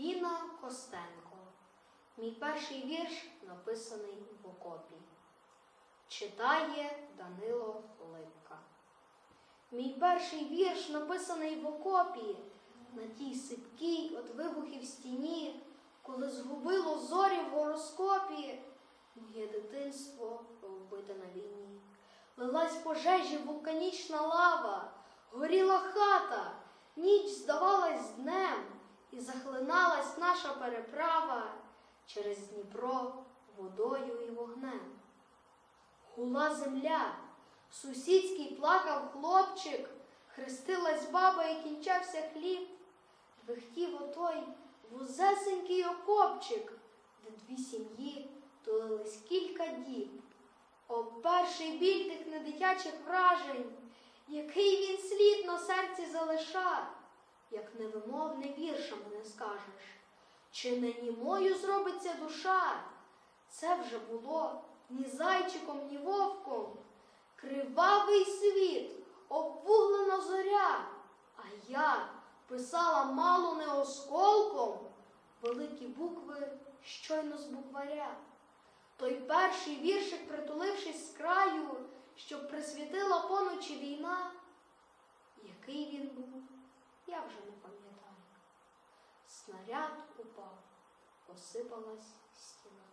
Ліна Костенко. Мій перший вірш написаний в окопі. Читає Данило Липка. Мій перший вірш написаний в окопі, на тій сипкій от вибухів стіні, коли згубило зорі в гороскопі. Моє дитинство вбите на війні. Лилась пожежі вулканічна лава, горіла хата, ніч здавалась днем, переправа через Дніпро водою і вогнем. Гула земля, сусідський плакав хлопчик, хрестилась баба і кінчався хліб. Двихтів отой вузесенький окопчик, де дві сім'ї тулились кілька діб. О, перший біль тих недитячих вражень, який він слід на серці залиша, як невимовне віршем не скажеш, чи не німою зробиться душа? Це вже було ні зайчиком, ні вовком. Кривавий світ, обвуглена зоря, а я писала мало не осколком великі букви щойно з букваря. Той перший віршик, притулившись з краю, щоб присвітила поночі війна. Який він був, я вже не пам'ятаю. Снаряд упав, посипалась стіна.